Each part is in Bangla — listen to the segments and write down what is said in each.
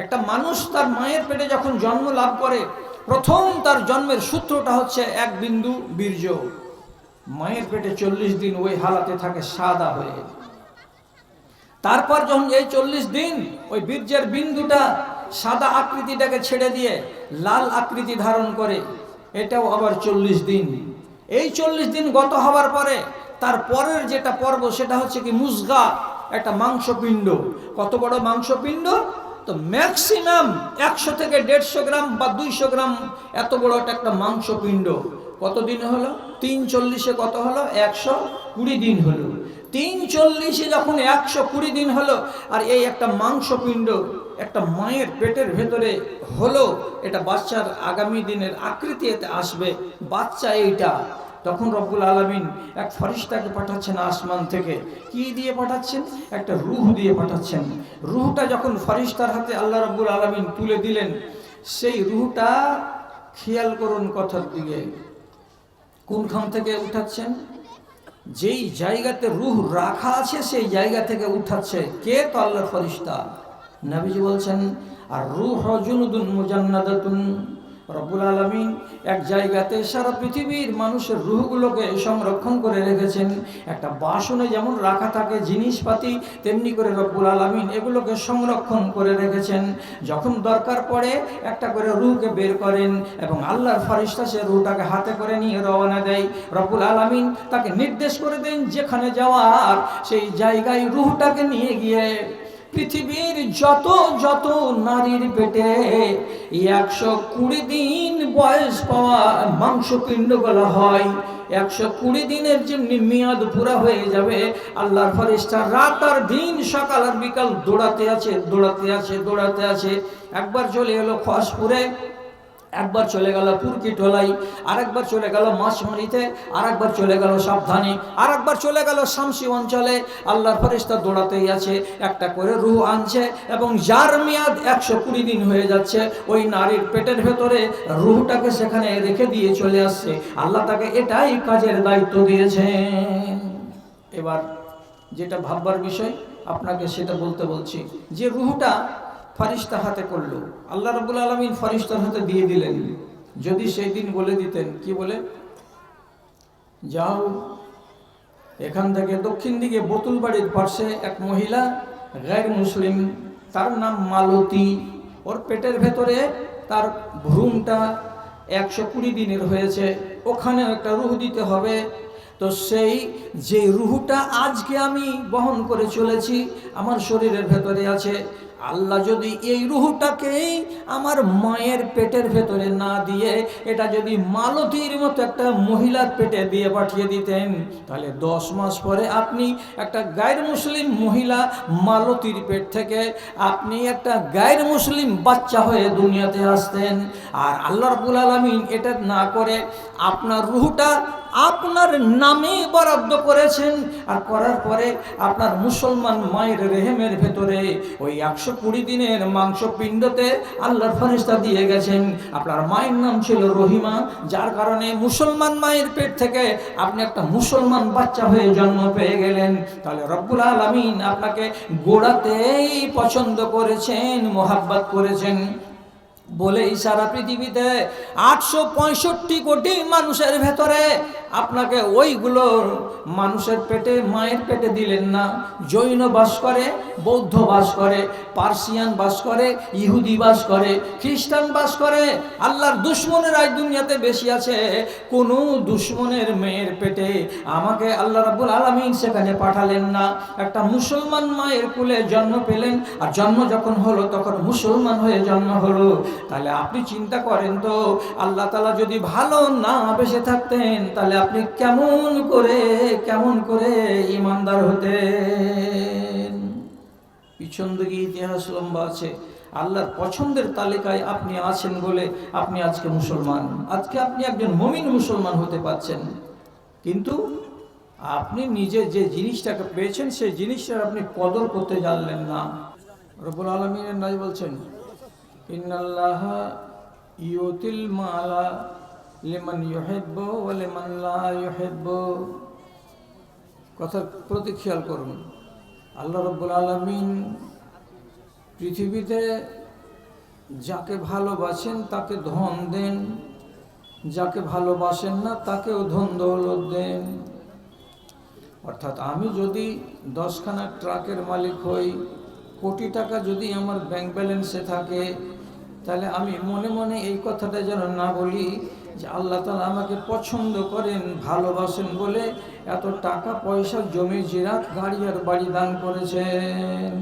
একটা মানুষ তার মায়ের পেটে যখন জন্ম লাভ করে, প্রথম তার জন্মের সূত্রটা হচ্ছে এক বিন্দু বীর্য। মায়ের পেটে চল্লিশ দিন ওই হালাতে থাকে সাদা হয়ে। তারপর যখন এই চল্লিশ দিন ওই বীর্যের বিন্দুটা সাদা আকৃতিটাকে ছেড়ে দিয়ে লাল আকৃতি ধারণ করে, এটাও আবার চল্লিশ দিন। এই চল্লিশ দিন গত হওয়ার পরে তার পরের যেটা পর্ব সেটা হচ্ছে কি মুসগা, একটা মাংসপিণ্ড। কত বড় মাংসপিণ্ড? তো ম্যাক্সিমাম একশো থেকে দেড়শো গ্রাম বা দুইশো গ্রাম এত বড় একটা একটা মাংসপিণ্ড। কত দিন হলো? তিন চল্লিশে কত হলো? একশো কুড়ি দিন হলো। তিন চল্লিশে যখন একশো কুড়ি দিন হলো, আর এই একটা মাংসপিণ্ড একটা মায়ের পেটের ভেতরে হলো, এটা বাচ্চার আগামী দিনের আকৃতি এতে আসবে। বাচ্চা এইটা। তখন রব্বুল আলমিন এক ফরিস্তাকে পাঠাচ্ছেন আসমান থেকে। কি দিয়ে পাঠাচ্ছেন? একটা রুহ দিয়ে পাঠাচ্ছেন। রুহটা যখন ফরিস্তার হাতে আল্লাহ রব্বুল আলমিন তুলে দিলেন, সেই রুহটা খেয়াল করুন কথার দিকে। কোনখান থেকে উঠাচ্ছেন? যেই জায়গাতে রুহ রাখা আছে, সেই জায়গা থেকে উঠাচ্ছে। কে? তো আল্লাহর ফরিস্তা। নবীজি বলছেন, আর রুহ জুনুদুন মুজান্নাদাতুন। রব্বুল আলমিন এক জায়গাতে সারা পৃথিবীর মানুষের রুহগুলোকে সংরক্ষণ করে রেখেছেন। একটা বাসনে যেমন রাখা থাকে জিনিসপাতি, তেমনি করে রব্বুল আলমিন এগুলোকে সংরক্ষণ করে রেখেছেন। যখন দরকার পড়ে একটা করে রুহকে বের করেন এবং আল্লাহর ফারিস্তা সে রুহটাকে হাতে করে নিয়ে রওনা দেয়। রব্বুল আলমিন তাকে নির্দেশ করে দেন, যেখানে যাওয়ার সেই জায়গায় রুহটাকে নিয়ে গিয়ে পৃথিবীর যত যত নারীর পেটে একশো কুড়ি দিন বয়স পাওয়া মাংসপিণ্ড বলা হয়, একশো কুড়ি দিনের যেমনি মেয়াদ পুরা হয়ে যাবে, আল্লাহর ফরিস্তা রাত আর দিন, সকাল আর বিকাল দৌড়াতে আছে দৌড়াতে আছে দৌড়াতে আছে। একবার চলে এলো খসপুরে একবার চলে গেল পুরকি টোলাই আরেকবার চলে গেল মাছমারিতে, আরেকবার চলে গেল সাবধানে, আরেকবার চলে গেল শামসি অঞ্চলে। আল্লাহর ফরিস্তা দৌড়াতেই আছে, একটা করে রুহ আনছে এবং যার মেয়াদ একশো কুড়ি দিন হয়ে যাচ্ছে, ওই নারীর পেটের ভেতরে রুহটাকে সেখানে রেখে দিয়ে চলে আসছে। আল্লাহ তাকে এটাই কাজের দায়িত্ব দিয়েছেন। এবার যেটা ভাববার বিষয়, আপনাকে সেটা বলতে বলছি। যে রুহটা ফারিস্তা হাতে করল। আল্লাহ রবুল আলমিন ফারিস্তার হাতে দিয়ে দিলেন। যদি সেই দিন বলে দিতেন, কি বলে? যাও, এখান থেকে দক্ষিণ দিকে বোতুল বাড়ির পাশে এক মহিলা গায়ের মুসলিম, তার নাম মালতী। ওর পেটের ভেতরে তার ভ্রূণটা একশো কুড়ি দিনের হয়েছে। ওখানে একটা রুহ দিতে হবে। তো সেই, যে রুহটা আজকে আমি বহন করে চলেছি, আমার শরীরের ভেতরে আছে। আল্লাহ যদি এই রুহটাকেই আমার মায়ের পেটের ভেতরে না দিয়ে, এটা যদি মালতীর মতো একটা মহিলার পেটে দিয়ে পাঠিয়ে দিতেন, তাহলে দশ মাস পরে আপনি একটা গায়ের মুসলিম মহিলা মালতীর পেট থেকে আপনি একটা গায়ের মুসলিম বাচ্চা হয়ে দুনিয়াতে আসতেন। আর আল্লাহ রবুল আলমিন এটা না করে আপনার রুহুটা আপনার নামে বরাদ্দ করেছেন। আর করার পরে আপনার মুসলমান মায়ের রেহেমের ভেতরে ওই একশো কুড়ি দিনের মাংস পিণ্ডতে আল্লাহর ফরিস্তা দিয়ে গেছেন। আপনার মায়ের নাম ছিল রহিমা, যার কারণে মুসলমান মায়ের পেট থেকে আপনি একটা মুসলমান বাচ্চা হয়ে জন্ম পেয়ে গেলেন। তাহলে রব্বুল আলমিন আপনাকে গোড়াতেই পছন্দ করেছেন, মোহাব্বত করেছেন। বলেই সারা পৃথিবীতে, আটশো পঁয়ষট্টি কোটি মানুষের ভেতরে আপনাকে ওইগুলো মানুষের পেটে, মায়ের পেটে দিলেন না। জৈন বাস করে, বৌদ্ধ বাস করে, পার্সিয়ান বাস করে, ইহুদি বাস করে, খ্রিস্টান বাস করে। আল্লাহর দুশ্মনের আজ দুনিয়াতে বেশি আছে। কোনো দুশ্মনের মেয়ের পেটে আমাকে আল্লাহ রাবুল আলমিন সেখানে পাঠালেন না। একটা মুসলমান মায়ের কুলে জন্ম পেলেন, আর জন্ম যখন হলো, তখন মুসলমান হয়ে জন্ম হলো। তাহলে আপনি চিন্তা করেন তো, আল্লাহ তালা যদি ভালো না বেসে থাকতেন, তাহলে আপনি কেমন করে কেমন করে ইমানদার হতেন? পিছন দিকে ইতিহাস লম্বা আছে। আল্লাহর পছন্দের তালিকায় আপনি আছেন বলে আপনি আজকে মুসলমান। আজকে আপনি একজন মমিন মুসলমান হতে পারছেন। কিন্তু আপনি নিজে যে জিনিসটাকে পেয়েছেন, সেই জিনিসটার আপনি কদর করতে জানলেন না। রবুল আলমিনের নাই বলছেন? ইন্নাল্লাহ ইউতিল মালা লিমান ইউহিব্ব ওয়া লিমান কথার প্রতি খেয়াল করুন। আল্লাহ রব্বুল আলমিন পৃথিবীতে যাকে ভালোবাসেন তাকে ধন দেন, যাকে ভালোবাসেন না তাকেও ধন দৌলত দেন। অর্থাৎ আমি যদি দশখানা ট্রাকের মালিক হই, কোটি টাকা যদি আমার ব্যাংক ব্যালেন্সে থাকে তাহলে আমি মনে মনে এই কথাটা যেন না বলি যে আল্লাহ তালা আমাকে পছন্দ করেন, ভালোবাসেন বলে এত টাকা পয়সা জমি জিরাত, গাড়ি আর বাড়ি দান করেছেন।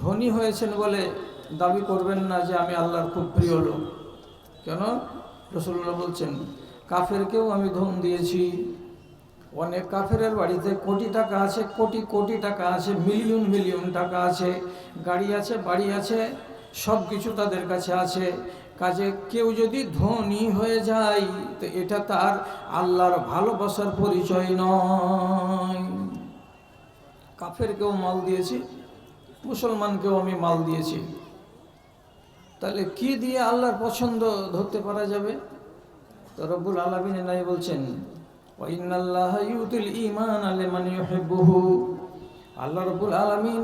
ধনী হয়েছেন বলে দাবি করবেন না যে আমি আল্লাহর খুব প্রিয় লোক। কেন? রসুল্লাহ বলছেন, কাফেরকেও আমি ধন দিয়েছি। অনেক কাফেরের বাড়িতে কোটি টাকা আছে, কোটি কোটি টাকা আছে, মিলিয়ন মিলিয়ন টাকা আছে। গাড়ি আছে, বাড়ি আছে সব কিছু তাদের কাছে আছে। কাজে কেউ যদি ধনী হয়ে যায়, তো এটা তার আল্লাহর ভালোবাসার পরিচয় নয়। কাফেরকেও মাল দিয়েছি মুসলমানকেও আমি মাল দিয়েছি। তাহলে কি দিয়ে আল্লাহর পছন্দ ধরতে পারা যাবে? তো রব্বুল আলমিন নাই বলছেন ঈমান আলিমান ইউহিব্বুহু। আল্লাহ রব্বুল আলামিন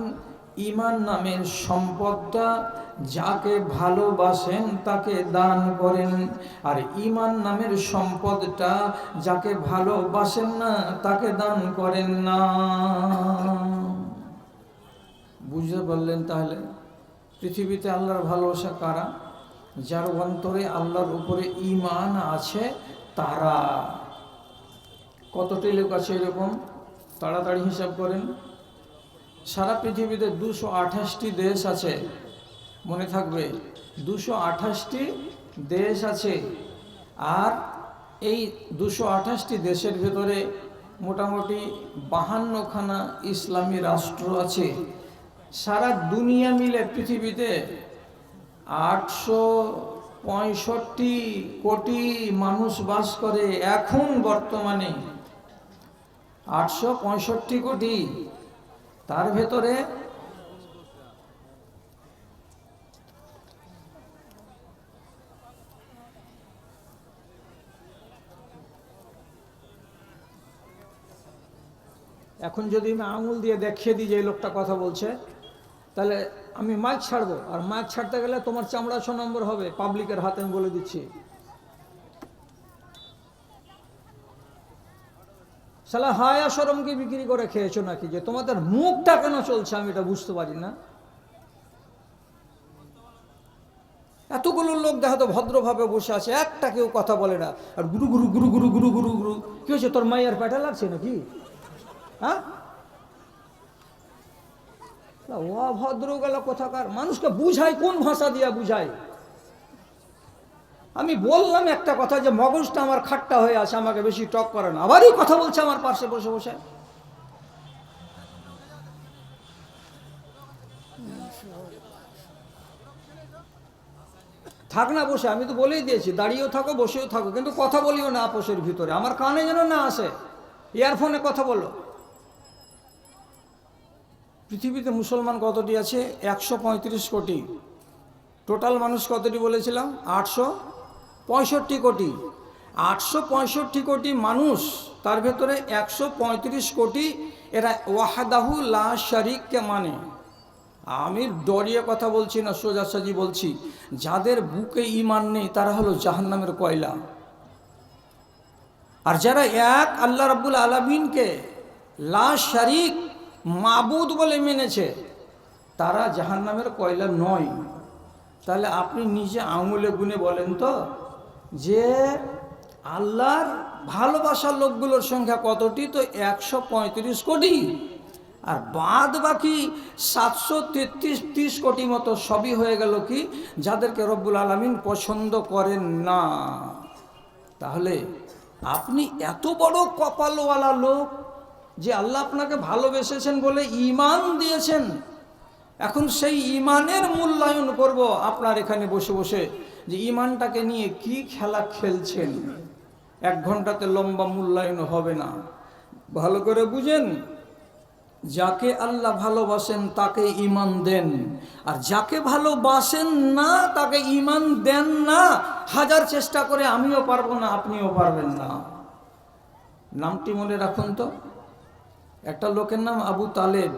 ঈমান নামের সম্পদটা যাকে ভালোবাসেন তাকে দান করেন। আর ইমান নামের সম্পদটা যাকে ভালোবাসেন না, তাকে দান করেন না। বুঝতে পারলেন তাহলে? পৃথিবীতে আল্লাহর ভালোবাসা কারা? যার অন্তরে আল্লাহর উপরে ইমান আছে তারা। কতটি লোক আছে এরকম? তাড়াতাড়ি হিসাব করেন। সারা পৃথিবীতে দুশো আঠাশটি দেশ আছে। মনে থাকবে, দুশো আঠাশটি দেশ আছে। আর এই দুশো আঠাশটি দেশের ভেতরে মোটামুটি বাহান্নখানা ইসলামী রাষ্ট্র আছে। সারা দুনিয়া মিলে পৃথিবীতে আটশো পঁয়ষট্টি কোটি মানুষ বাস করে এখন বর্তমানে। আটশো পঁয়ষট্টি কোটি। তার ভেতরে এখন যদি আমি আঙুল দিয়ে দেখিয়ে দিই যে এই লোকটা কথা বলছে, তাহলে আমি মাইক ছাড়বো। আর মাইক ছাড়তে গেলে তোমার চামড়া ছ নম্বর হবে, পাবলিকের হাতে আমি বলে দিচ্ছি। সালা হায়া সরমকে বিক্রি করে খেয়েছো নাকি? যে তোমাদের মুখটা কেন চলছে আমি এটা বুঝতে পারি না। এতগুলো লোক দেখা তো ভদ্রভাবে বসে আছে, একটা কেউ কথা বলে না। আর গুরু গুরু গুরু গুরু গুরু গুরু গুরু। কি হয়েছে, তোর মাইয়ার পেটা লাগছে নাকি? হ্যাঁ? অভদ্র গেল কোথাকার? মানুষকে বুঝায়, কোন ভাষা দিয়া বুঝাই আমি বললাম একটা কথা যে মগজটা আমার খাট্টা হয়ে আছে, আমাকে বেশি টক করে না। আবারই কথা বলছে আমার পাশে বসে বসে। থাক না বসে, আমি তো বলেই দিয়েছি, দাঁড়িয়েও থাকো, বসেও থাকো, কিন্তু কথা বলিও না আপোষের ভিতরে। আমার কানে যেন না আসে, ইয়ারফোনে কথা বলো। পৃথিবীতে মুসলমান কতটি আছে? একশো পঁয়ত্রিশ কোটি। টোটাল মানুষ কতটি বলেছিলাম? আটশো? পঁয়ষট্টি কোটি। আটশো পঁয়ষট্টি কোটি মানুষ, তার ভেতরে একশো পঁয়ত্রিশ কোটি এরা ওয়াহাদাহু লা শরিককে মানে। আমি ডরিয়ে কথা বলছি না সোজাসাজি বলছি। যাদের বুকে ইমান নেই, তারা হলো জাহান্নামের কয়লা। আর যারা এক, আল্লাহ রাব্বুল আলমিনকে লা শরিক, মাবুদ বলে মেনেছে, তারা জাহান্নামের কয়লা নয়। তাহলে আপনি নিজে আঙুলে গুনে বলেন তো। যে আল্লাহর ভালোবাসার লোকগুলোর সংখ্যা কতটি? তো একশো পঁয়ত্রিশ কোটি। আর বাদ বাকি সাতশো তেত্রিশ তিরিশ কোটি মতো সবই হয়ে গেল কি? যাদেরকে রব্বুল আলমিন পছন্দ করেন না। তাহলে আপনি এত বড় কপালওয়ালা লোক যে আল্লাহ আপনাকে ভালোবেসেছেন বলে ইমান দিয়েছেন। এখন সেই ইমানের মূল্যায়ন করব আপনার এখানে বসে বসে। যে ইমানটাকে নিয়ে কি খেলা খেলছেন? এক ঘন্টাতে লম্বা মূল্যায়ন হবে না। ভালো করে বুঝেন? যাকে আল্লাহ ভালোবাসেন তাকে ইমান দেন। আর যাকে ভালোবাসেন না, তাকে ইমান দেন না, হাজার চেষ্টা করে আমিও পারব না, আপনিও পারবেন না। নামটি মনে রাখুন তো। একটা লোকের নাম আবু তালেব,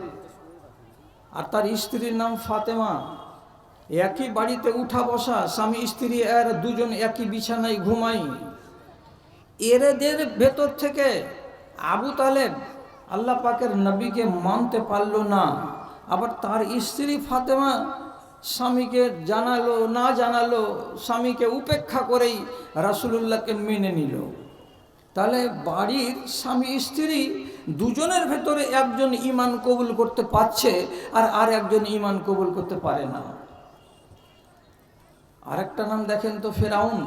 আর তার স্ত্রীর নাম ফাতেমা। একই বাড়িতে উঠা বসা, স্বামী, স্ত্রী আর দুজন একই বিছানায় ঘুমাই এরেদের ভেতর থেকে আবু তালেব আল্লাহ পাকের নবীকে মানতে পারল না। আবার তার স্ত্রী ফাতেমা স্বামীকে জানালো, না জানালো, স্বামীকে উপেক্ষা করেই রাসুলুল্লাহকে মেনে নিল। তাহলে বাড়ির স্বামী, স্ত্রী দুজনের ভেতরে একজন ইমান কবুল করতে পারছে আর আর একজন ইমান কবুল করতে পারে না। আরেকটা নাম দেখেন তো ফেরাউন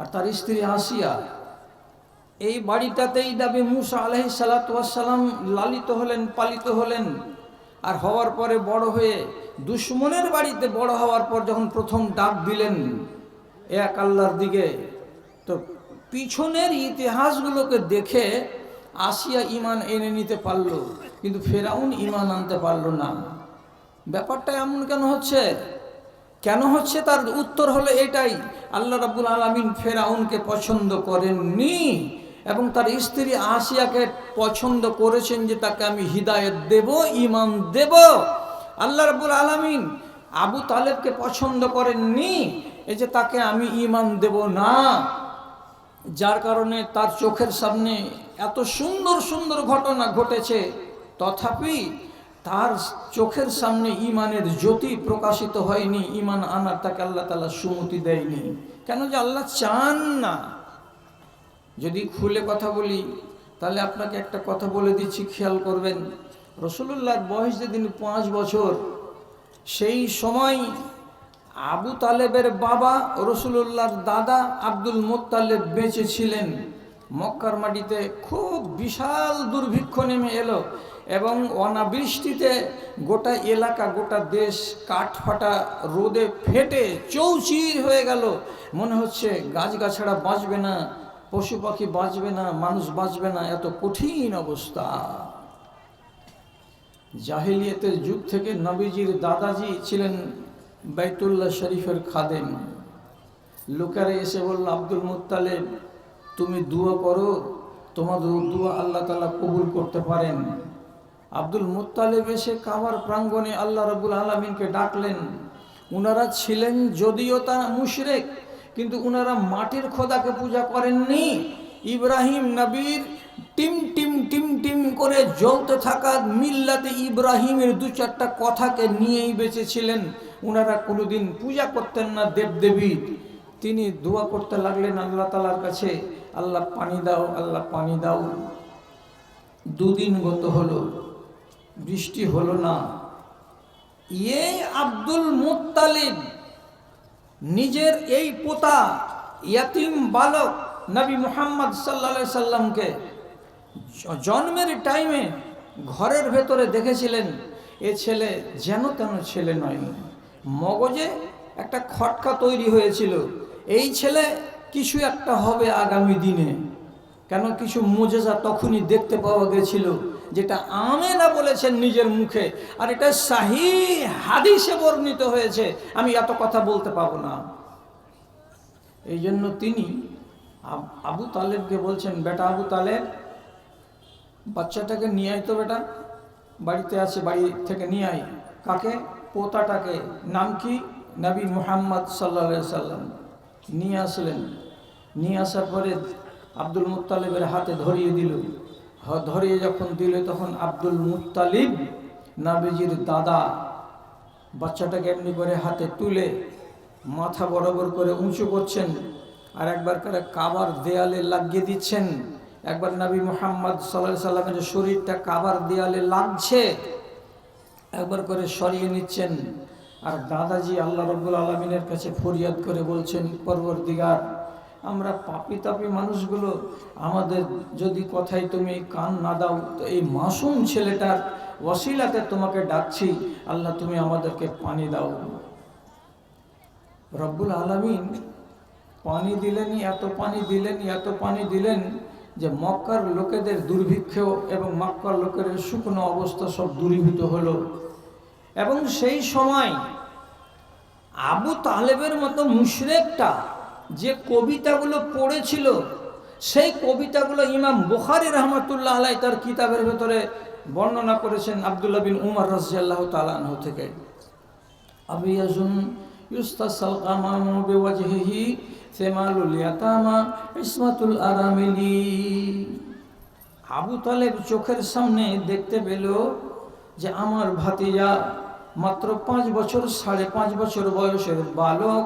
আর তার স্ত্রী আসিয়া। এই বাড়িটাতেই দাবি মুসা আলহি সালাতাম লালিত হলেন, পালিত হলেন আর হওয়ার পরে বড় হয়ে দুশ্মনের বাড়িতে বড় হওয়ার পর যখন প্রথম ডাক দিলেন এক আল্লাহর দিকে, তো পিছনের ইতিহাসগুলোকে দেখে আসিয়া ইমান এনে নিতে পারল। কিন্তু ফেরাউন ইমান আনতে পারল না। ব্যাপারটা এমন কেন হচ্ছে? কেন হচ্ছে তার উত্তর হলো এটাই? আল্লাহ রাবুল আলমিন ফেরাউনকে পছন্দ করেননি এবং তার স্ত্রী আসিয়াকে পছন্দ করেছেন যে তাকে আমি হৃদায়ত দেব ইমান দেব। আল্লাহ রাবুল আলমিন আবু তালেবকে পছন্দ করেননি, এই যে তাকে আমি ইমান দেব না। যার কারণে তার চোখের সামনে এত সুন্দর সুন্দর ঘটনা ঘটেছে। তথাপি তার চোখের সামনে ইমানের জ্যোতি প্রকাশিত হয়নি ইমান আনার তাকে আল্লাহ তালা সুমতি দেয়নি। কেন যে আল্লাহ চান না? যদি খুলে কথা বলি, তাহলে আপনাকে একটা কথা বলে দিচ্ছি, খেয়াল করবেন। রসুল্লাহর বয়স যেদিন পাঁচ বছর, সেই সময় আবু তালেবের বাবা রসুল্লাহর দাদা আব্দুল মোত্তালেব বেঁচে ছিলেন। মক্কার মাটিতে খুব বিশাল দুর্ভিক্ষ নেমে এলো। এবং অনাবৃষ্টিতে গোটা এলাকা, গোটা দেশ কাঠ ফাটা রোদে ফেটে চৌচির হয়ে গেল। মনে হচ্ছে গাছগাছাড়া বাঁচবে না, পশু পাখি বাঁচবে না, মানুষ বাঁচবে না, এত কঠিন অবস্থা। জাহিলিয়তের যুগ থেকে নবীজির দাদাজি ছিলেন বাইতুল্লাহ শরীফের খাদেম। লোকেরা এসে বলল, আব্দুল মুতালেব তুমি দুয়া করো, তোমাদের দুয়া আল্লাহ তালা কবুল করতে পারেন। আব্দুল মুতালেব এসে কাবার প্রাঙ্গণে আল্লাহ রবুল আলমিনকে ডাকলেন। উনারা ছিলেন যদিও তা মুশরেক, কিন্তু উনারা মাটির খোদাকে পূজা করেননি। ইব্রাহিম নবীর টিম টিম টিম টিম করে জ্বলতে থাকা মিল্লাতে ইব্রাহিমের দু চারটা কথাকে নিয়েই বেঁচেছিলেন। উনারা কোনোদিন পূজা করতেন না দেবদেবী তিনি দোয়া করতে লাগলেন আল্লাহ তালার কাছে, আল্লাহ পানি দাও, আল্লাহ পানি দাও। দুদিন গত হলো। বৃষ্টি হলো না। ইয়ে আব্দুল মুত্তালিব নিজের এই পোতা ইয়াতিম বালক নবী মোহাম্মদ সাল্লা সাল্লামকে জন্মের টাইমে ঘরের ভেতরে দেখেছিলেন, এ ছেলে যেন তেন ছেলে নয়। মগজে একটা খটকা তৈরি হয়েছিল। এই ছেলে কিছু একটা হবে আগামী দিনে। কেন? কিছু মোজেজা তখনই দেখতে পাওয়া গেছিল। যেটা আমেনা বলেছেন নিজের মুখে, আর এটা শাহি হাদিসে বর্ণিত হয়েছে, আমি এত কথা বলতে পাবো না। এই জন্য তিনি আবু তালেবকে বলছেন, বেটা আবু তালেব, বাচ্চাটাকে নিয়ে আয় তো বেটা, বাড়িতে আছে, বাড়ি থেকে নিয়ে আয়। কাকে? পোতাটাকে। নাম কি? নবী মুহাম্মদ সাল্লা সাল্লাম নিয়ে আসলেন। নিয়ে আসার পরে আব্দুল মুতালিবের হাতে ধরিয়ে দিল। ধরিয়ে যখন দিল তখন আব্দুল মুতালিব নাবিজির দাদা বাচ্চাটাকে এমনি করে হাতে তুলে মাথা বরাবর করে উঁচু করছেন আর একবার করে কাবার দেয়ালে লাগিয়ে দিচ্ছেন। একবার নবী মোহাম্মদ সাল্লাহ সাল্লামের শরীরটা কাবার দেয়ালে লাগছে, একবার করে সরিয়ে নিচ্ছেন। আর দাদাজি আল্লাহ রব্বুল আলমিনের কাছে ফরিয়াদ করে বলছেন পরবর দিগার আমরা পাপি তাপি মানুষগুলো, আমাদের যদি কথাই তুমি কান না দাও, তো এই মাসুম ছেলেটার ওসিলাতে তোমাকে ডাকছি, আল্লাহ তুমি আমাদেরকে পানি দাও। রব্বুল আলমিন পানি দিলেনই, এত পানি দিলেন এত পানি দিলেন যে মক্কার লোকেদের দুর্ভিক্ষ এবং মক্কার লোকের শুকনো অবস্থা সব দূরীভূত হলো। এবং সেই সময় আবু তালেবের মতো মুশরেকটা যে কবিতাগুলো পড়েছিল, সেই কবিতাগুলো ইমাম বুখারি রহমতুল্লাহ আলাই তার কিতাবের ভেতরে বর্ণনা করেছেন আবদুল্লাহ বিন উমর রাজিয়াল্লাহ তালাহ থেকে। আবিয়াজুন ইউস্তাসাল কামামু বিওয়াজহিহি সেমালুল ইয়াতামা ইসমাতুল আরামিলি। আবু তালেব চোখের সামনে দেখতে পেল যে আমার ভাতিজা মাত্র পাঁচ বছর, সাড়ে পাঁচ বছর বয়সের বালক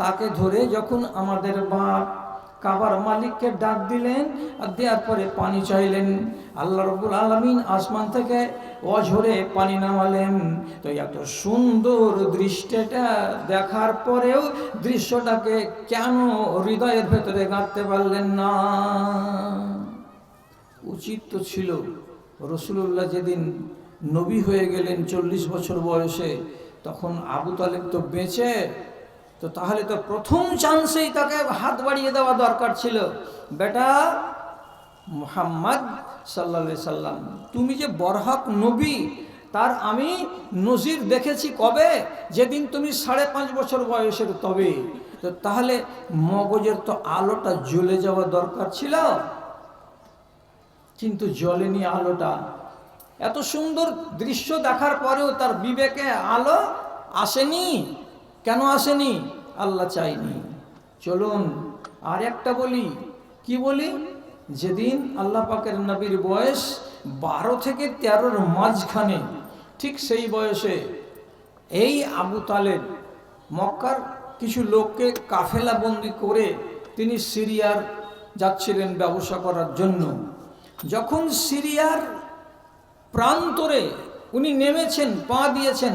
তাকে ধরে যখন আমাদের বাপ কাবার মালিককে ডাক দিলেন, আর দেওয়ার পরে পানি চাইলেন। আল্লাহ রবুল আলমিন আসমান থেকে অঝরে পানি নামালেন। তো এত সুন্দর দৃশ্যটা দেখার পরেও দৃশ্যটাকে কেন হৃদয়ের ভেতরে গাঁথতে পারলেন না? উচিত তো ছিল রসুল্লাহ যেদিন নবী হয়ে গেলেন চল্লিশ বছর বয়সে, তখন আবু তালেব তো বেঁচে তো তাহলে তো প্রথম চান্সেই তাকে হাত বাড়িয়ে দেওয়া দরকার ছিল। বেটা মুহাম্মদ সাল্লা সাল্লাম, তুমি যে বরহক নবী, তার আমি নজির দেখেছি কবে? যেদিন তুমি সাড়ে পাঁচ বছর বয়সের তবে। তো তাহলে মগজের তো আলোটা জ্বলে যাওয়া দরকার ছিল। কিন্তু জ্বলেনি আলোটা। এত সুন্দর দৃশ্য দেখার পরেও তার বিবেকে আলো আসেনি। কেন আসেনি? আল্লাহ চাইনি। চলুন আর একটা বলি। কি বলি? যেদিন আল্লাহ পাকের নবীর বয়স বারো থেকে তেরোর মাঝখানে, ঠিক সেই বয়সে এই আবু তালেব মক্কার কিছু লোককে কাফেলা বন্দি করে তিনি সিরিয়ার যাচ্ছিলেন ব্যবসা করার জন্য। যখন সিরিয়ার প্রান্তরে উনি নেমেছেন, পা দিয়েছেন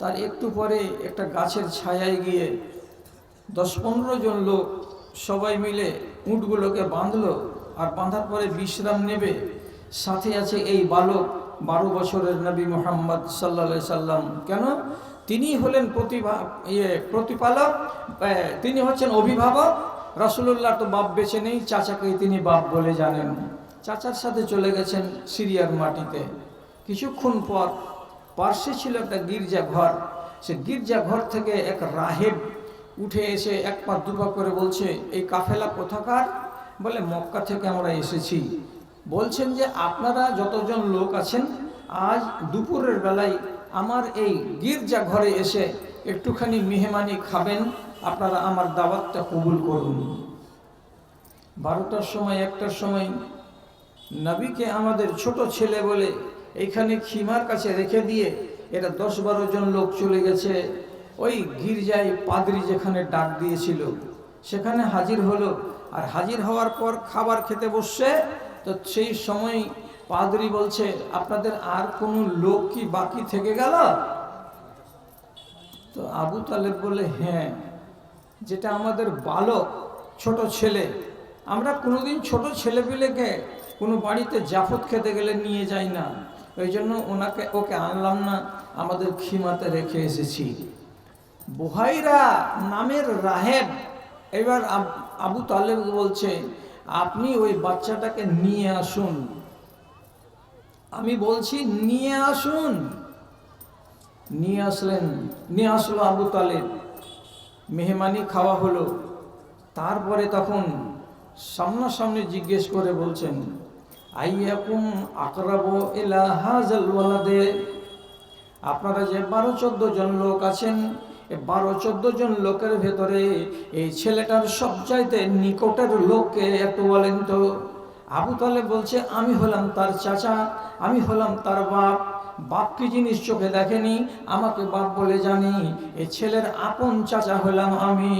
তার একটু পরে একটা গাছের ছায়ায় গিয়ে দশ পনেরো জন লোক সবাই মিলে উঁটগুলোকে বাঁধলো আর বাঁধার পরে বিশ্রাম নেবে। সাথে আছে এই বালক বারো বছরের নবী মোহাম্মদ সাল্লা সাল্লাম। কেন? তিনি হলেন প্রতিভা ইয়ে প্রতিপালক তিনি হচ্ছেন অভিভাবক। রসুল্লাহ তো বাপ বেছে নেই, চাচাকেই তিনি বাপ বলে জানেন। চাচার সাথে চলে গেছেন সিরিয়ার মাটিতে। কিছুক্ষণ পর পার্শ্বে ছিল একটা গির্জা ঘর। সে গির্জা ঘর থেকে এক রাহেব উঠে এসে এক পা দুপা করে বলছে, এই কাফেলা কোথাকার? বলে, মক্কা থেকে আমরা এসেছি। বলছেন যে, আপনারা যতজন লোক আছেন, আজ দুপুরের বেলায় আমার এই গির্জা ঘরে এসে একটুখানি মেহমানি খাবেন। আপনারা আমার দাওয়াতটা কবুল করুন। বারোটার সময়, একটার সময় নবীকে আমাদের ছোট ছেলে বলে এইখানে খিমার কাছে রেখে দিয়ে এটা দশ বারো জন লোক চলে গেছে। ওই গির্জায় পাদ্রি যেখানে ডাক দিয়েছিল, সেখানে হাজির হলো। আর হাজির হওয়ার পর খাবার খেতে বসছে। তো সেই সময় পাদ্রি বলছে, আপনাদের আর কোনো লোক কি বাকি থেকে গেল? তো আবু তালেব বলে হ্যাঁ যেটা আমাদের বালক, ছোট ছেলে। আমরা কোনোদিন ছোট ছেলেপিলেকে কোনো বাড়িতে জাফত খেতে গেলে নিয়ে যাই না। ওই জন্য ওনাকে, ওকে আনলাম না, আমাদের খিমাতে রেখে এসেছি। বুহাইরা নামের রাহেব, এবার আবু তালেব বলছে, আপনি ওই বাচ্চাটাকে নিয়ে আসুন। আমি বলছি, নিয়ে আসুন। নিয়ে আসলেন, নিয়ে আসলো আবু তালেব। মেহমানি খাওয়া হলো। তারপরে তখন সামনাসামনি জিজ্ঞেস করে বলছেন আইয়াকুম আকরাবো ইলা হাজাল ওয়ালাদে। আপনারা যে বারো চোদ্দ জন লোক আছেন বারো চোদ্দ জন লোকের ভেতরে এই ছেলেটার সবচাইতে নিকটের লোককে একটু বলেন তো। আবু তালে বলছে, আমি হলাম তার চাচা, আমি হলাম তার বাপ। বাপ কি জিনিস চোখে দেখেনি? আমাকে বাপ বলে জানি এই ছেলের আপন চাচা হলাম আমি।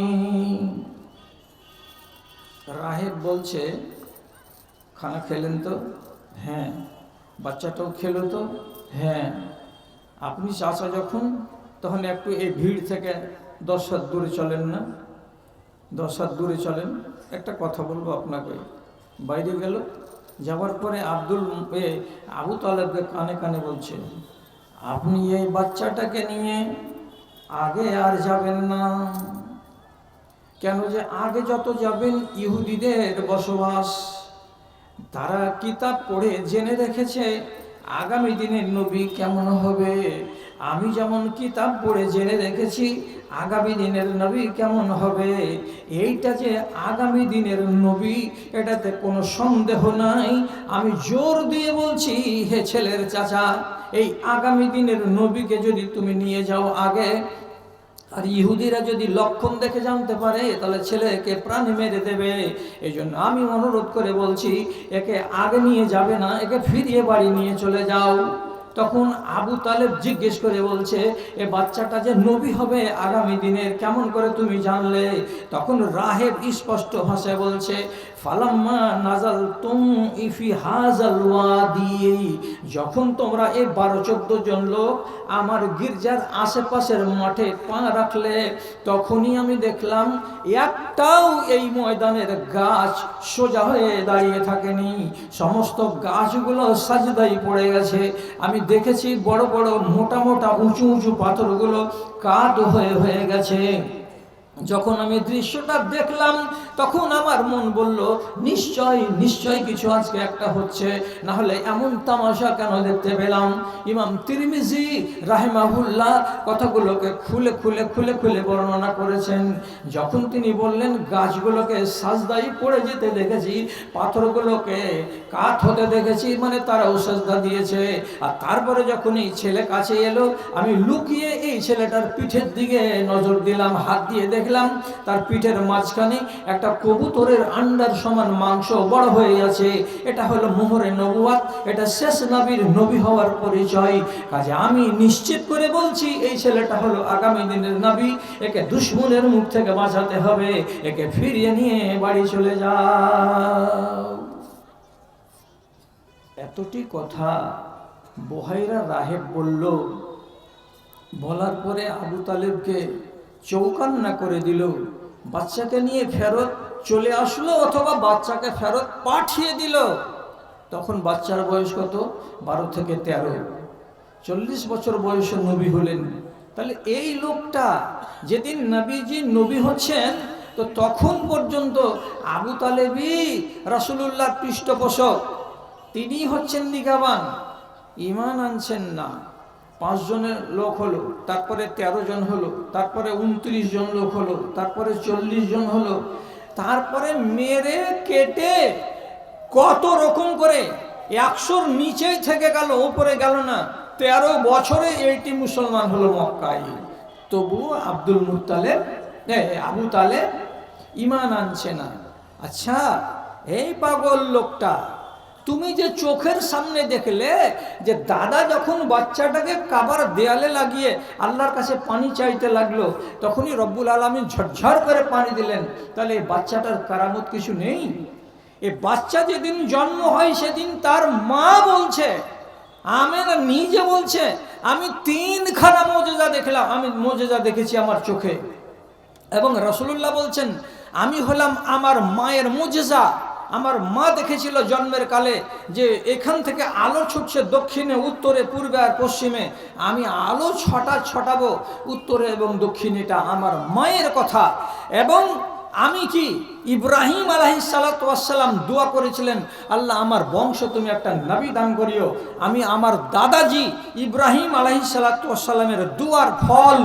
রাহেব বলছে খানা খেলেন তো? হ্যাঁ। বাচ্চাটাও খেলো তো? হ্যাঁ। আপনি চাচা যখন, তখন একটু এই ভিড় থেকে দশ হাত দূরে চলেন না? দশ হাত দূরে চলেন। একটা কথা বলব আপনাকে। বাইরে গেল। যাওয়ার পরে আব্দুল, এ আবু তালেবকে কানে কানে বলছে, আপনি এই বাচ্চাটাকে নিয়ে আগে আর যাবেন না। কেন যে আগে যত যাবেন ইহুদিদের বসবাস তারা কিতাব পড়ে জেনে রেখেছে আগামী দিনের নবী কেমন হবে। আমি যেমন কিতাব পড়ে জেনে রেখেছি আগামী দিনের নবী কেমন হবে। এইটা যে আগামী দিনের নবী, এটাতে কোনো সন্দেহ নাই। আমি জোর দিয়ে বলছি, হে ছেলের চাচা, এই আগামী দিনের নবীকে যদি তুমি নিয়ে যাও আগে আর ইহুদিরা যদি লক্ষণ দেখে জানতে পারে, তাহলে ছেলেকে প্রাণে মেরে দেবে। এই জন্য আমি অনুরোধ করে বলছি, একে আগে নিয়ে যাবে না, একে ফিরিয়ে বাড়ি নিয়ে চলে যাও। তখন আবু তালেব জিজ্ঞেস করে বলছে, এ বাচ্চাটা যে নবী হবে আগামী দিনের কেমন করে তুমি জানলে? তখন রাহেব স্পষ্ট ভাষায় বলছে ফালাম্মা নাজাল তুম ইফি হাজাল ওয়াদি। যখন তোমরা এই বারো, চোদ্দ জন লোক আমার গির্জার আশেপাশের মাঠে পা রাখলে, তখনই আমি দেখলাম, একটাও এই ময়দানের গাছ সোজা হয়ে দাঁড়িয়ে থাকেনি। সমস্ত গাছগুলো সাজদাই পড়ে গেছে। আমি দেখেছি বড় বড়, মোটা মোটা, উঁচু উঁচু পাথরগুলো কাঠ হয়ে হয়ে গেছে। যখন আমি দৃশ্যটা দেখলাম তখন আমার মন বলল, নিশ্চয় নিশ্চয় কিছু আজকে একটা হচ্ছে। না হলে এমন তামাশা কেন দেখতে পেলাম? ইমাম তিরমিজি রাহেমাহুল্লাহ কথাগুলোকে খুলে খুলে খুলে খুলে বর্ণনা করেছেন। যখন তিনি বললেন, গাছগুলোকে সাজদাই পড়ে যেতে দেখেছি, পাথরগুলোকে কাঠ হতে দেখেছি মানে তারাও সাজদা দিয়েছে। আর তারপরে যখন এই ছেলে কাছে এলো, আমি লুকিয়ে এই ছেলেটার পিঠের দিকে নজর দিলাম, হাত দিয়ে দেখলাম, তার পিঠের মাঝখানে একটা কবুতরের আন্ডার সমান মাংস বড় হয়ে আছে এটা হলো মোহরে নবুয়াত, এটা শেষ নবীর নবী হওয়ার পরিচয়। কাজে আমি নিশ্চিত করে বলছি, এই ছেলেটা হলো আগামী দিনের নবী, একে দুশ্মনের মুখ থেকে বাঁচাতে হবে, একে ফিরিয়ে নিয়ে বাড়ি চলে যাও। এতটি কথা বোহাইরা রাহেব বলল। বলার পরে আবু তালেবকে চৌকান্না করে দিল। বাচ্চাকে নিয়ে ফেরত চলে আসলো অথবা বাচ্চাকে ফেরত পাঠিয়ে দিল। তখন বাচ্চার বয়স কত? বারো থেকে তেরো। চল্লিশ বছর বয়সে নবী হলেন। তাহলে এই লোকটা যেদিন নবীজি নবী হচ্ছেন, তো তখন পর্যন্ত আবু তালেবি রাসুলুল্লাহ পৃষ্ঠপোষক। তিনি হচ্ছেন নিগাবান। ইমান আনছেন না। পাঁচ জনের লোক হলো তারপরে তেরো জন হলো তারপরে উনত্রিশ জন লোক হলো তারপরে চল্লিশ জন হলো। তারপরে মেরে কেটে কত রকম করে একশোর নিচেই থেকে গেল ওপরে গেল না। তেরো বছরে এইটি মুসলমান হলো মক্কায়। তবু আব্দুল মুতালেব এ, আবু তালেব ইমান আনছে না। আচ্ছা এই পাগল লোকটা তুমি যে চোখের সামনে দেখলে যে দাদা যখন বাচ্চাটাকে কাবার দেয়ালে লাগিয়ে আল্লাহর কাছে পানি চাইতে লাগল, তখনই রব্বুল আলমী ঝরঝর করে পানি দিলেন। তাহলে এই বাচ্চাটার কারামত কিছু নেই? এ বাচ্চা যেদিন জন্ম হয়, সেদিন তার মা বলছে, আমেনা নিজে বলছে, আমি তিন তিনখানা মজেজা দেখলাম, আমি মজেজা দেখেছি আমার চোখে। এবং রসুল্লাহ বলছেন, আমি হলাম আমার মায়ের মুজেজা। আমার মা দেখেছিল জন্মের কালে যে এখান থেকে আলো ছুটছে দক্ষিণে, উত্তরে, পূর্বে আর পশ্চিমে। আমি আলো ছটা ছটাবো উত্তরে এবং দক্ষিণে, এটা আমার মায়ের কথা। এবং আমি কি ইব্রাহিম আলাহি সালাতাম দোয়া করেছিলেন, আল্লাহ আমার বংশ তুমি একটা নবী দান করিও। আমি আমার দাদাজি ইব্রাহিম আলাহি সালাতামের দুয়ার ফল,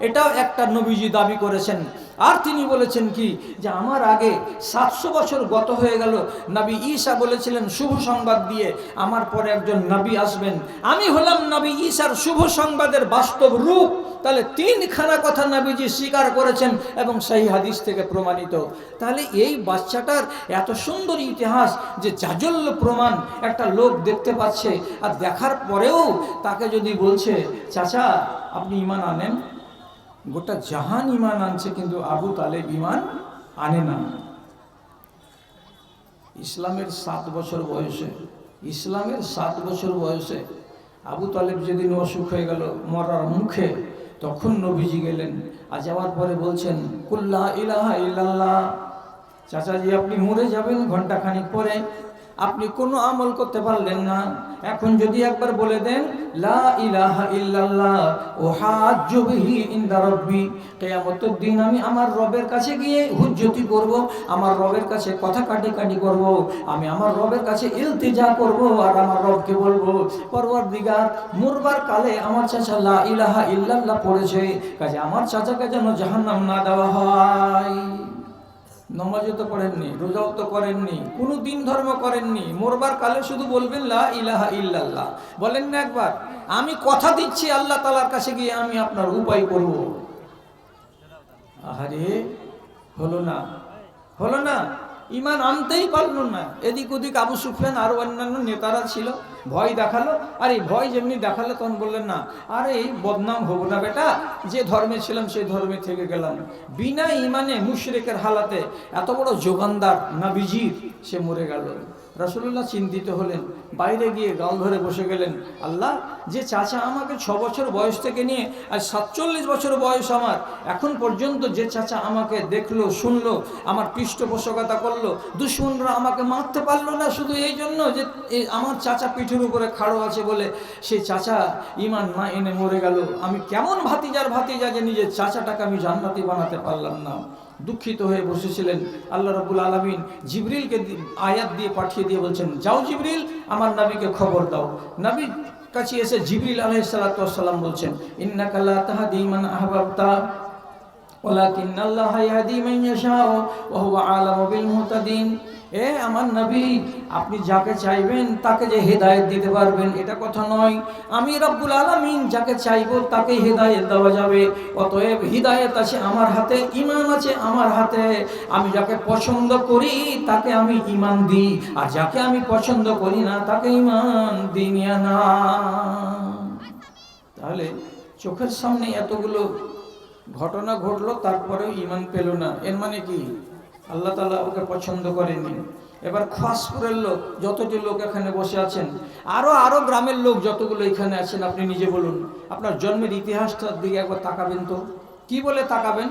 এটাও একটা নবীজি দাবি করেছেন। আর তিনি বলেছেন কি, যে আমার আগে সাতশো বছর গত হয়ে গেল, নবী ঈসা বলেছিলেন শুভ সংবাদ দিয়ে, আমার পরে একজন নবী আসবেন। আমি হলাম নবী ঈসার শুভ সংবাদের বাস্তব রূপ। তাহলে তিনখানা কথা নবীজি স্বীকার করেছেন এবং সেই হাদিস থেকে প্রমাণিত। তাহলে এই বাচ্চাটার এত সুন্দর ইতিহাস যে জাজল্য প্রমাণ একটা লোক দেখতে পাচ্ছে, আর দেখার পরেও তাকে যদি বলছে, চাচা, আপনি ইমান আনেন? গোটা জাহান ইমান আনছে, কিন্তু আবু তালেব ইমান আনে না। ইসলামের সাত বছর বয়সে, ইসলামের সাত বছর বয়সে আবু তালেব যেদিন অসুখ হয়ে গেল মরার মুখে, তখন নবীজি গেলেন, আর যাওয়ার পরে বলছেন, কুল্লা ইলাহা ইল্লাল্লাহ। চাচাজি, আপনি মরে যাবেন ঘন্টাখানিক পরে। আপনি কোনো আমল করতে পারলেন না। এখন যদি একবার বলে দেন, লা ইলাহা ইল্লাল্লাহ ও হাজ্জু বিহি ইনদা রাব্বি। দিন আমি আমার রবের কাছে গিয়ে হুজ্জতি করব, আমার রবের কাছে কথা কাটি কাটি করব, আমি আমার রবের কাছে ইলতিজা করব আর আমার রবকে বলব পরওয়ারদিগার মুরবার কালে আমার চাচা লা ইলাহা ইল্লাল্লাহ পড়েছে, কাজে আমার চাচাকে যেন জাহান্নাম না দেওয়া হয়। নমাজও তো পড়েননি, রোজাও তো করেননি কোনো দিন ধর্ম করেননি। মোরবার কালে শুধু বলবেন, লা ইলাহা ইল্লাল্লাহ। বলেন না একবার, আমি কথা দিচ্ছি আল্লাহ তালার কাছে গিয়ে আমি আপনার উপায় করব। আহারে, হলো না হলো না। ইমান আনতেই পারল না। এদিক ওদিক আবু সুফিয়ান আরও অন্যান্য নেতারা ছিল, ভয় দেখাল। আর এই ভয় যেমনি দেখাল তখন বললেন, না, আরে বদনাম হব না বেটা, যে ধর্মে ছিলাম সেই ধর্মে থেকে গেলাম। বিনা ইমানে মুশরেকের হালাতে এত বড় যোগানদার না বিজির সে মরে গেল। রাসুল্লাহ চিন্তিত হলেন, বাইরে গিয়ে গাল ধরে বসে গেলেন, আল্লাহ, যে চাচা আমাকে ছ বছর বয়স থেকে নিয়ে, আর সাতচল্লিশ বছর বয়স আমার, এখন পর্যন্ত যে চাচা আমাকে দেখল, শুনলো, আমার পৃষ্ঠপোষকতা করল, দুশ্মনরা আমাকে মারতে পারল না শুধু এই জন্য যে আমার চাচা পিঠের উপরে খাড়ো আছে বলে সেই চাচা ইমান না এনে মরে গেল। আমি কেমন ভাতিজার ভাতিজা যে নিজের চাচাটাকে আমি জান্নাতি বানাতে পারলাম না। দুঃখিত হয়ে বসেছিলেন। আল্লাহ রবুল আলমিন জিবরিলকে আয়াত দিয়ে পাঠিয়ে দিয়ে বলছেন, যাও জিবরিল, আমার নাবিকে খবর দাও। নাবি কাছে এসে জিবরিল আলহ সালাতাম বলছেন ইন্নাকাল্লা তাহা দিমান আহবাবতা ওলাকিন্নাল্লাহ ইয়াহদি মান ইয়াশাউ, ওয়া হুয়া মুহতাদিন। এ আমার নবী, আপনি যাকে চাইবেন তাকে যে হেদায়েত দিতে পারবেন, এটা কথা নয়। আমি রব্বুল আলামিন যাকে চাইব তাকে হেদায়েত দেওয়া যাবে। অতএব হিদায়েত আছে আমার হাতে ইমান আছে আমার হাতে। আমি যাকে পছন্দ করি তাকে আমি ইমান দিই, আর যাকে আমি পছন্দ করি না তাকে ইমান দিনিয়া না। তাহলে চোখের সামনে এতগুলো ঘটনা ঘটলো, তারপরেও ইমান পেল না। এর মানে কি? আল্লাহ তালা ওকে পছন্দ করেনি এবার খাসপুরের লোক যতটি লোক এখানে বসে আছেন আরও আরও গ্রামের লোক যতগুলো এখানে আছেন, আপনি নিজে বলুন। আপনার জন্মের ইতিহাসটার দিকে একবার তাকাবেন তো। কি বলে তাকাবেন?